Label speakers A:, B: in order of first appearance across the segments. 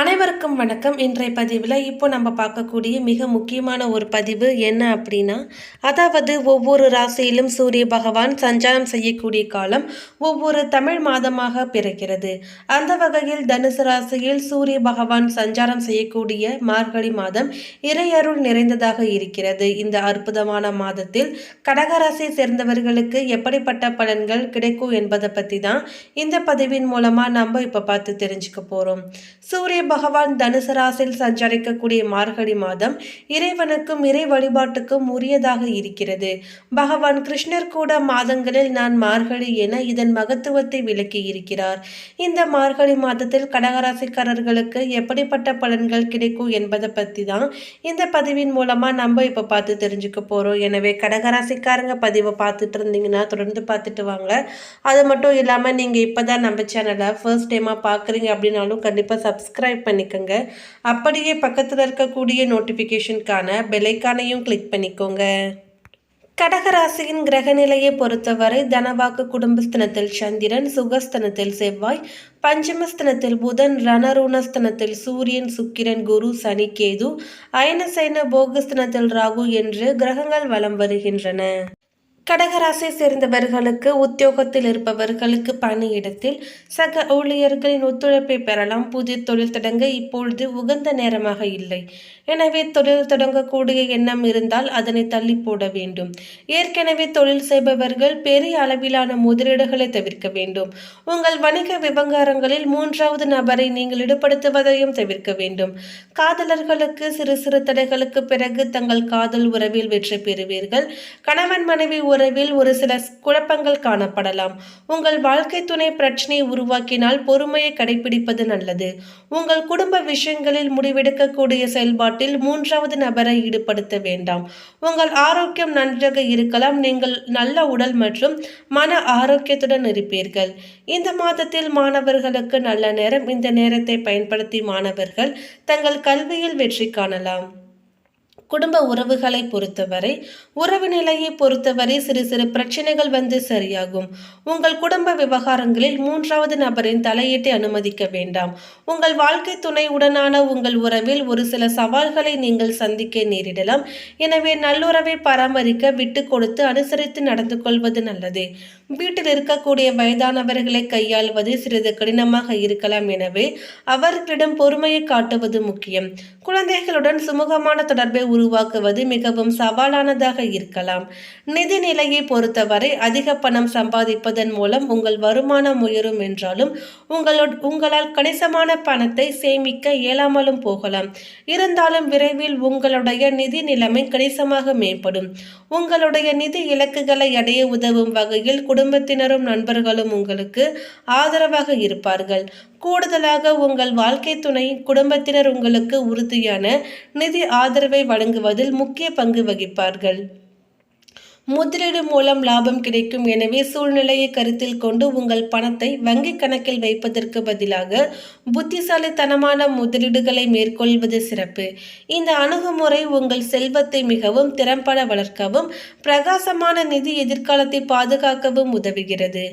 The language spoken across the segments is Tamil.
A: அனைவருக்கும் வணக்கம். இன்றைய பதிவில் இப்போ நம்ம பார்க்கக்கூடிய மிக முக்கியமான ஒரு பதிவு என்ன அப்படின்னா அதாவது ஒவ்வொரு ராசியிலும் சூரிய பகவான் சஞ்சாரம் செய்யக்கூடிய காலம் ஒவ்வொரு தமிழ் மாதமாக பிறக்கிறது. அந்த வகையில் தனுசு ராசியில் சூரிய பகவான் சஞ்சாரம் செய்யக்கூடிய மார்கழி மாதம் இறையருள் நிறைந்ததாக இருக்கிறது. இந்த அற்புதமான மாதத்தில் கடகராசியை சேர்ந்தவர்களுக்கு எப்படிப்பட்ட பலன்கள் கிடைக்கும் என்பதை பற்றி தான் இந்த பதிவின் மூலமாக நம்ம இப்போ பார்த்து தெரிஞ்சுக்க போகிறோம் சூரிய பகவான் தனுசு ராசியில் சஞ்சரிக்கக்கூடிய மார்கழி மாதம் இறைவனுக்கும் இறை வழிபாட்டுக்கும் உரியதாக இருக்கிறது. பகவான் கிருஷ்ணர் கூட மாதங்களில் நான் மார்கழி என இதன் மகத்துவத்தை விளக்கி இருக்கிறார். இந்த மார்கழி மாதத்தில் கடகராசிக்காரர்களுக்கு எப்படிப்பட்ட பலன்கள் கிடைக்கும் என்பதை பற்றி தான் இந்த பதிவின் மூலமாக நம்ம இப்போ பார்த்து தெரிஞ்சுக்க போகிறோம் எனவே கடகராசிக்காரங்க பதிவை பார்த்துட்டு இருந்தீங்கன்னா தொடர்ந்து பார்த்துட்டு வாங்க. அது மட்டும் இல்லாமல் நீங்கள் இப்போ தான் நம்ம சேனலை ஃபர்ஸ்ட் டைமாக பார்க்குறீங்க அப்படின்னாலும் கண்டிப்பாக சப்ஸ்கிரைப் பண்ணிக்கோங்க. அப்படியே பக்கத்தில் இருக்கக்கூடிய நோட்டிஃபிகேஷனுக்கான பெலைக்கானையும் கிளிக் பண்ணிக்கோங்க. கடகராசியின் கிரகநிலையை பொறுத்தவரை தனவாக்கு குடும்பஸ்தனத்தில் சந்திரன் சுகஸ்தனத்தில் செவ்வாய் பஞ்சமஸ்தனத்தில் புதன் ரணருணஸ்தனத்தில் சூரியன் சுக்கிரன் குரு சனி கேது அயனசைன போகஸ்தனத்தில் ராகு என்று கிரகங்கள் வலம் வருகின்றன. கடகராசியை சேர்ந்தவர்களுக்கு உத்தியோகத்தில் இருப்பவர்களுக்கு பணியிடத்தில் சக ஊழியர்களின் ஒத்துழைப்பை பெறலாம். புதிய தொழில் தொடங்க இப்பொழுது உகந்த நேரமாக இல்லை. எனவே தொழில் தொடங்கக்கூடிய எண்ணம் இருந்தால் அதனை தள்ளி போட வேண்டும். ஏற்கனவே தொழில் செய்பவர்கள் பெரிய அளவிலான முதலீடுகளை தவிர்க்க வேண்டும். உங்கள் வணிக விவகாரங்களில் மூன்றாவது நபரை நீங்கள் ஈடுபடுத்துவதையும் தவிர்க்க வேண்டும். காதலர்களுக்கு சிறு சிறு தடைகளுக்கு பிறகு தங்கள் காதல் உறவில் வெற்றி பெறுவீர்கள். கணவன் மனைவி உறவில் ஒரு சில குழப்பங்கள் காணப்படலாம். உங்கள் வாழ்க்கை துணை பிரச்சனையை உருவாக்கினால் பொறுமையை கடைபிடிப்பது நல்லது. உங்கள் குடும்ப விஷயங்களில் முடிவெடுக்கக்கூடிய செயல்பாட்டில் மூன்றாவது நபரை ஈடுபடுத்த வேண்டாம். உங்கள் ஆரோக்கியம் நன்றாக இருக்கலாம். நீங்கள் நல்ல உடல் மற்றும் மன ஆரோக்கியத்துடன் இருப்பீர்கள். இந்த மாதத்தில் மாணவர்களுக்கு நல்ல நேரம். இந்த நேரத்தை பயன்படுத்தி மாணவர்கள் தங்கள் கல்வியில் வெற்றி காணலாம். குடும்ப உறவுகளை பொறுத்தவரை உறவு நிலையை பொறுத்தவரை சிறு சிறு பிரச்சனைகள் வந்து சரியாகும். உங்கள் குடும்ப விவகாரங்களில் மூன்றாவது நபரின் தலையீட்டை அனுமதிக்க வேண்டாம். உங்கள் வாழ்க்கை துணையுடனான உங்கள் உறவில் ஒரு சில சவால்களை நீங்கள் சந்திக்க நேரிடலாம். எனவே நல்லுறவை பராமரிக்க விட்டு கொடுத்து அனுசரித்து நடந்து கொள்வது நல்லது. வீட்டில் இருக்கக்கூடிய வயதானவர்களை கையாள்வது சிறிது கடினமாக இருக்கலாம் எனவே அவர்களிடம் பொறுமையை காட்டுவது முக்கியம். குழந்தைகளுடன் சுமூகமான தொடர்பை உருவாக்குவது மிகவும் சவாலானதாக இருக்கலாம். நிதி நிலையை பொறுத்தவரை அதிக பணம் சம்பாதிப்பதன் மூலம் உங்கள் வருமானம் உயரும் என்றாலும் உங்களோட உங்களால் கணிசமான பணத்தை சேமிக்க இயலாமலும் போகலாம். இருந்தாலும் விரைவில் உங்களுடைய நிதி நிலைமை கணிசமாக மேம்படும். உங்களுடைய நிதி இலக்குகளை அடைய உதவும் வகையில் குடும்பத்தினரும் நண்பர்களும் உங்களுக்கு ஆதரவாக இருப்பார்கள். கூடுதலாக உங்கள் வாழ்க்கை துணை குடும்பத்தினர் உங்களுக்கு உறுதியான நிதி ஆதரவை வழங்குவதில் முக்கிய பங்கு வகிப்பார்கள். முதலீடு மூலம் லாபம் கிடைக்கும். எனவே சூழ்நிலையை கருத்தில் கொண்டு உங்கள் பணத்தை வங்கி கணக்கில் வைப்பதற்கு பதிலாக புத்திசாலித்தனமான முதலீடுகளை மேற்கொள்வது சிறப்பு. இந்த அணுகுமுறை உங்கள் செல்வத்தை மிகவும் திறம்பட வளர்க்கவும் பிரகாசமான நிதி எதிர்காலத்தை பாதுகாக்கவும் உதவுகிறது.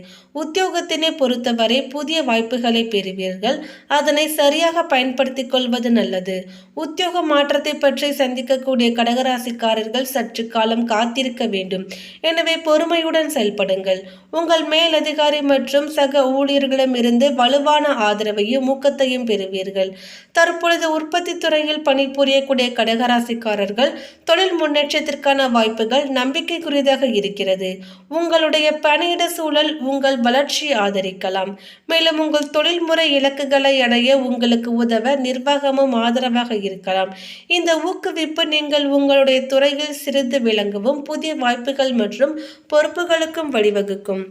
A: உத்தியோகத்தினை பொறுத்தவரை புதிய வாய்ப்புகளை பெறுவீர்கள். அதனை சரியாக பயன்படுத்திக் கொள்வது நல்லது. உத்தியோக மாற்றத்தை பற்றி சந்திக்கக்கூடிய கடகராசிக்காரர்கள் சற்று காலம் காத்திருக்க வேண்டும். எனவே பொறுமையுடன் செயல்படுங்கள். உங்கள் மேலதிகாரி மற்றும் சக ஊழியர்களிடமிருந்து வலுவான ஆதரவையும் ஊக்கத்தையும் பெறுவீர்கள். தற்பொழுது உற்பத்தி துறையில் பணிபுரியக்கூடிய கடகராசிக்காரர்கள் தொழில் முன்னேற்றத்திற்கான வாய்ப்புகள் நம்பிக்கைக்குரியதாக இருக்கிறது. உங்களுடைய பணியிட சூழல் உங்கள் வளர்ச்சியை ஆதரிக்கலாம். மேலும் உங்கள் தொழில்முறை இலக்குகளை அடைய உங்களுக்கு உதவ நிர்வாகமும் ஆதரவாக இருக்கலாம். இந்த ஊக்குவிப்பு நீங்கள் உங்களுடைய துறையில் சிறிது விளங்கவும் புதிய வாய்ப்புகள் மற்றும் பொறுப்புகளுக்கும் வழிவகுக்கும்.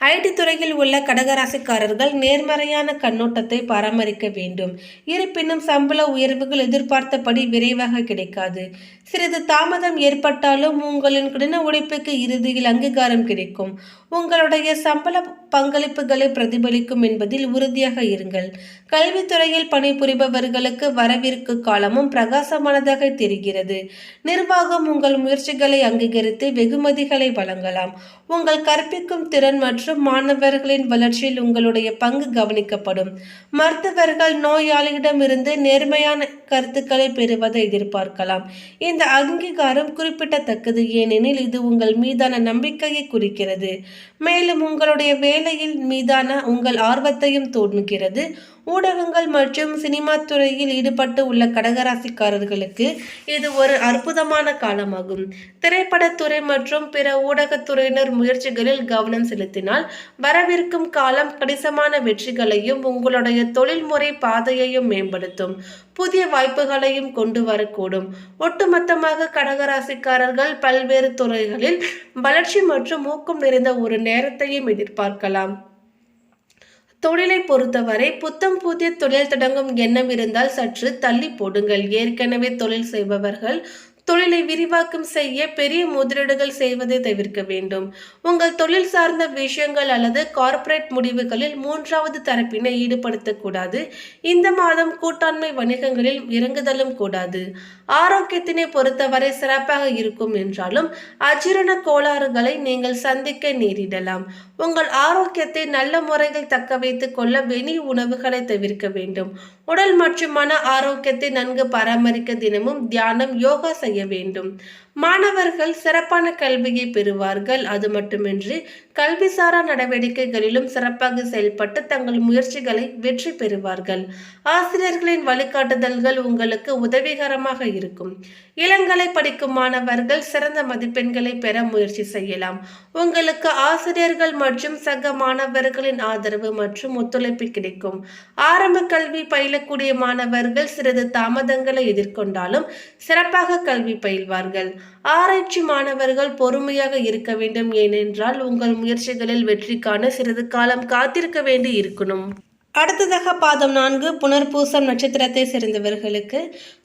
A: ஐடி துறையில் உள்ள கடகராசிக்காரர்கள் நேர்மறையான கண்ணோட்டத்தை பராமரிக்க வேண்டும். இருப்பினும் சம்பள உயர்வுகள் எதிர்பார்த்தபடி விரைவாக கிடைக்காது. சிறிது தாமதம் ஏற்பட்டாலும் உங்களின் கடின உழைப்புக்கு இறுதியில் அங்கீகாரம் கிடைக்கும். உங்களுடைய சம்பள பங்களிப்புகளை பிரதிபலிக்கும் என்பதில் உறுதியாக இருங்கள். கல்வித்துறையில் பணிபுரிபவர்களுக்கு வரவிருக்கு காலமும் பிரகாசமானதாக தெரிகிறது. நிர்வாகம் உங்கள் முயற்சிகளை அங்கீகரித்து வெகுமதிகளை வழங்கலாம். உங்கள் கற்பிக்கும் திறன் மற்றும் மாணவர்களின் வளர்ச்சியில் உங்களுடைய பங்கு கவனிக்கப்படும். மருத்துவர்கள் நோயாளியிடமிருந்து நேர்மையான கருத்துக்களை பெறுவதை எதிர்பார்க்கலாம். இந்த அங்கீகாரம் குறிப்பிடத்தக்கது ஏனெனில் இது உங்கள் மீதான நம்பிக்கையை குறிக்கிறது. மேலும் உங்களுடைய வேலையின் மீதான உங்கள் ஆர்வத்தையும் தோன்றுகிறது ஊடகங்கள் மற்றும் சினிமா துறையில் ஈடுபட்டு உள்ள கடகராசிக்காரர்களுக்கு இது ஒரு அற்புதமான காலமாகும். திரைப்படத்துறை மற்றும் பிற ஊடகத்துறையினர் முயற்சிகளில் கவனம் செலுத்தினால் வரவிருக்கும் காலம் கணிசமான வெற்றிகளையும் உங்களுடைய தொழில்முறை பாதையையும் மேம்படுத்தும். புதிய வாய்ப்புகளையும் கொண்டு வரக்கூடும். ஒட்டுமொத்தமாக கடகராசிக்காரர்கள் பல்வேறு துறைகளில் வளர்ச்சி மற்றும் ஊக்கம் நிறைந்த ஒரு நேரத்தையும் எதிர்பார்க்கலாம். தொழிலை பொறுத்தவரை புத்தம் புதிய தொழில் தொடங்கும் எண்ணம் இருந்தால் சற்று தள்ளி போடுங்கள். ஏற்கனவே தொழில் செய்பவர்கள் தொழிலை விரிவாக்கம் செய்ய பெரிய முதலீடுகள் செய்வதை தவிர்க்க வேண்டும். உங்கள் தொழில் சார்ந்த விஷயங்கள் அல்லது கார்ப்பரேட் முடிவுகளில் மூன்றாவது தரப்பினை ஈடுபடுத்தக்கூடாது. இந்த மாதம் கூட்டாண்மை வணிகங்களில் இறங்குதலும் கூடாது. ஆரோக்கியத்தினை பொறுத்தவரை சிறப்பாக இருக்கும் என்றாலும் அஜீரண கோளாறுகளை நீங்கள் சந்திக்க நேரிடலாம். உங்கள் ஆரோக்கியத்தை நல்ல முறையில் தக்க வைத்துக் கொள்ள வெளி உணவுகளை தவிர்க்க வேண்டும். உடல் மற்றும் மன ஆரோக்கியத்தை நன்கு பராமரிக்க தினமும் தியானம் யோகா செய்ய வேண்டும். மாணவர்கள் சிறப்பான கல்வியை பெறுவார்கள். அது மட்டுமின்றி கல்விசாரா நடவடிக்கைகளிலும் சிறப்பாக செயல்பட்டு தங்கள் முயற்சிகளை வெற்றி பெறுவார்கள். ஆசிரியர்களின் வழிகாட்டுதல்கள் உங்களுக்கு உதவிகரமாக இருக்கும். இளங்கலை படிக்கும் மாணவர்கள் சிறந்த மதிப்பெண்களை பெற முயற்சி செய்யலாம். உங்களுக்கு ஆசிரியர்கள் மற்றும் சக மாணவர்களின் ஆதரவு மற்றும் ஒத்துழைப்பு கிடைக்கும். ஆரம்ப கல்வி பயிலக்கூடிய மாணவர்கள் சிறிது தாமதங்களை எதிர்கொண்டாலும் சிறப்பாக கல்வி பயில்வார்கள். ஆராய்ச்சி மாணவர்கள் பொறுமையாக இருக்க வேண்டும் ஏனென்றால் உங்கள் முயற்சிகளில் வெற்றிக்கான சிறிது காலம் காத்திருக்க வேண்டி இருக்கணும். அடுத்ததாக பாதம் நான்கு புனர்பூசம் நட்சத்திரத்தை சேர்ந்தவர்களுக்கு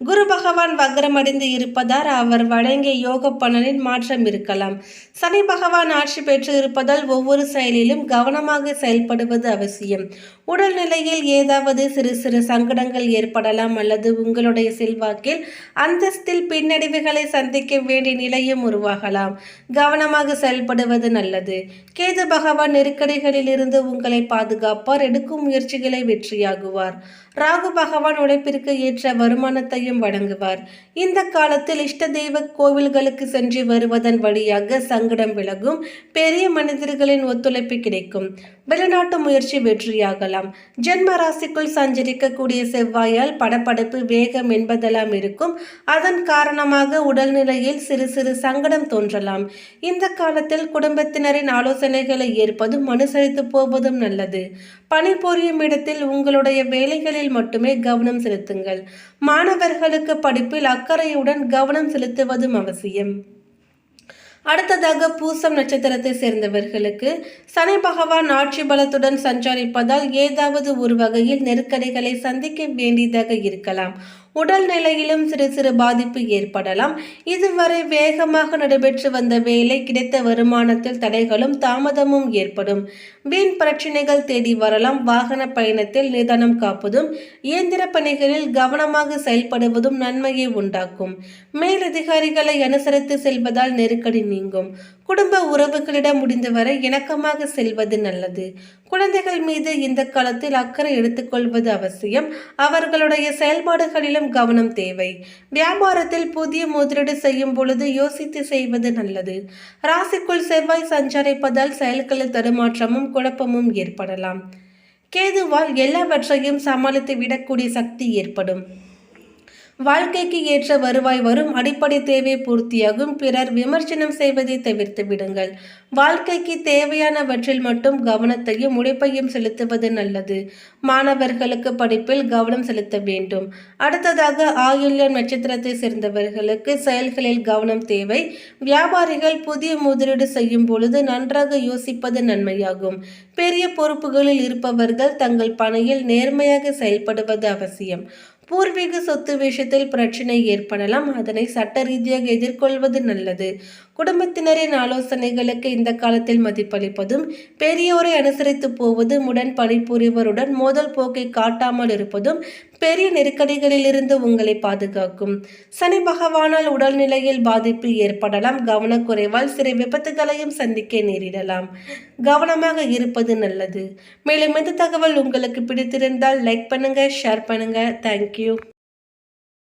A: குரு பகவான் வக்ரமடைந்து இருப்பதால் அவர் வழங்கிய யோக பலனில் மாற்றம் இருக்கலாம். சனி பகவான் ஆட்சி பெற்று இருப்பதால் ஒவ்வொரு செயலிலும் கவனமாக செயல்படுவது அவசியம். உடல்நிலையில் ஏதாவது சிறு சிறு சங்கடங்கள் ஏற்படலாம் அல்லது உங்களுடைய செல்வாக்கில் அந்தஸ்தில் பின்னடைவுகளை சந்திக்க வேண்டிய நிலையும் உருவாகலாம். கவனமாக செயல்படுவது நல்லது. கேது பகவான் நெருக்கடிகளில் இருந்து உங்களை பாதுகாப்பார் எடுக்கும் முயற்சி முயற்சிகளை வெற்றியாகுவார் ராகு பகவான் உழைப்பிற்கு ஏற்ற வருமானத்தையும் வழங்குவார். இந்த காலத்தில் இஷ்ட தெய்வ கோவில்களுக்கு சென்று வருவதன் வழியாக சங்கடம் விலகும் பெரிய மனிதர்களின் ஒத்துழைப்பு கிடைக்கும். வெளிநாட்டு முயற்சி வெற்றியாகலாம். ஜென்ம ராசிக்குள் சஞ்சரிக்கக்கூடிய செவ்வாயால் படப்படப்பு வேகம் என்பதெல்லாம் இருக்கும். அதன் காரணமாக உடல்நிலையில் சிறு சிறு சங்கடம் தோன்றலாம். இந்த காலத்தில் குடும்பத்தினரின் ஆலோசனைகளை ஏற்பதும் மனுசரித்து போவதும் நல்லது. பணிபுரியும் இடத்தில் உங்களுடைய வேலைகளில் மட்டுமே கவனம் செலுத்துங்கள். மாணவர்களுக்கு படிப்பில் அக்கறையுடன் கவனம் செலுத்துவதும் அவசியம். அடுத்ததாக பூசம் நட்சத்திரத்தை சேர்ந்தவர்களுக்கு சனி பகவான் ஆட்சி பலத்துடன் சஞ்சரிப்பதால் ஏதாவது ஒரு வகையில் நெருக்கடிகளை சந்திக்க வேண்டியதாக இருக்கலாம். உடல் நிலையிலும் சிறு சிறு பாதிப்பு ஏற்படலாம். இதுவரை வேகமாக நடைபெற்று வந்த வேலை கிடைத்த வருமானத்தில் தடைகளும் தாமதமும் ஏற்படும். வீண் பிரச்சனைகள் தேடி வரலாம். வாகன பயணத்தில் நிதானம் காப்பதும் இயந்திர பணிகளில் கவனமாக செயல்படுவதும் நன்மையை உண்டாக்கும். மேலதிகாரிகளை அனுசரித்து செல்வதால் நெருக்கடி நீங்கும். குடும்ப உறவுகளிடம் முடிந்தவரை இணக்கமாக செல்வது நல்லது. குழந்தைகள் மீது இந்த காலத்தில் அக்கறை எடுத்துக்கொள்வது அவசியம். அவர்களுடைய செயல்பாடுகளிலும் கவனம் தேவை. வியாபாரத்தில் புதிய முதலீடு செய்யும் பொழுது யோசித்து செய்வது நல்லது. ராசிக்குள் செவ்வாய் சஞ்சரிப்பதால் செயல்களில் தடுமாற்றமும் குழப்பமும் ஏற்படலாம். கேதுவால் எல்லாவற்றையும் சமாளித்து விடக்கூடிய சக்தி ஏற்படும். வாழ்க்கைக்கு ஏற்ற வருவாய் வரும் அடிப்படை தேவை பூர்த்தியாகும். பிறர் விமர்சனம் செய்வதை தவிர்த்து விடுங்கள். வாழ்க்கைக்கு தேவையானவற்றில் மட்டும் கவனத்தையும் உழைப்பையும் செலுத்துவது நல்லது. மாணவர்களுக்கு படிப்பில் கவனம் செலுத்த வேண்டும். அடுத்ததாக ஆயுள்யம் நட்சத்திரத்தை சேர்ந்தவர்களுக்கு செயல்களில் கவனம் தேவை. வியாபாரிகள் புதிய முதலீடு செய்யும் பொழுது நன்றாக யோசிப்பது நன்மையாகும். பெரிய பொறுப்புகளில் இருப்பவர்கள் தங்கள் பணியில் நேர்மையாக செயல்படுவது அவசியம். பூர்வீக சொத்து விஷயத்தில் பிரச்சனை ஏற்படலாம். அதனை சட்ட ரீதியாக எதிர்கொள்வது நல்லது. குடும்பத்தினரின் ஆலோசனைகளுக்கு இந்த காலத்தில் மதிப்பளிப்பதும் பெரியோரை அனுசரித்து போவதும் உடன் பணிபுரிவருடன் மோதல் போக்கை காட்டாமல் இருப்பதும் பெரிய நெருக்கடிகளிலிருந்து உங்களை பாதுகாக்கும். சனி பகவானால் உடல்நிலையில் பாதிப்பு ஏற்படலாம். கவனக்குறைவால் சில விபத்துகளையும் சந்திக்க நேரிடலாம். கவனமாக இருப்பது நல்லது. மேலும் இந்த தகவல் உங்களுக்கு பிடித்திருந்தால் லைக் பண்ணுங்க ஷேர் பண்ணுங்க. தேங்க்யூ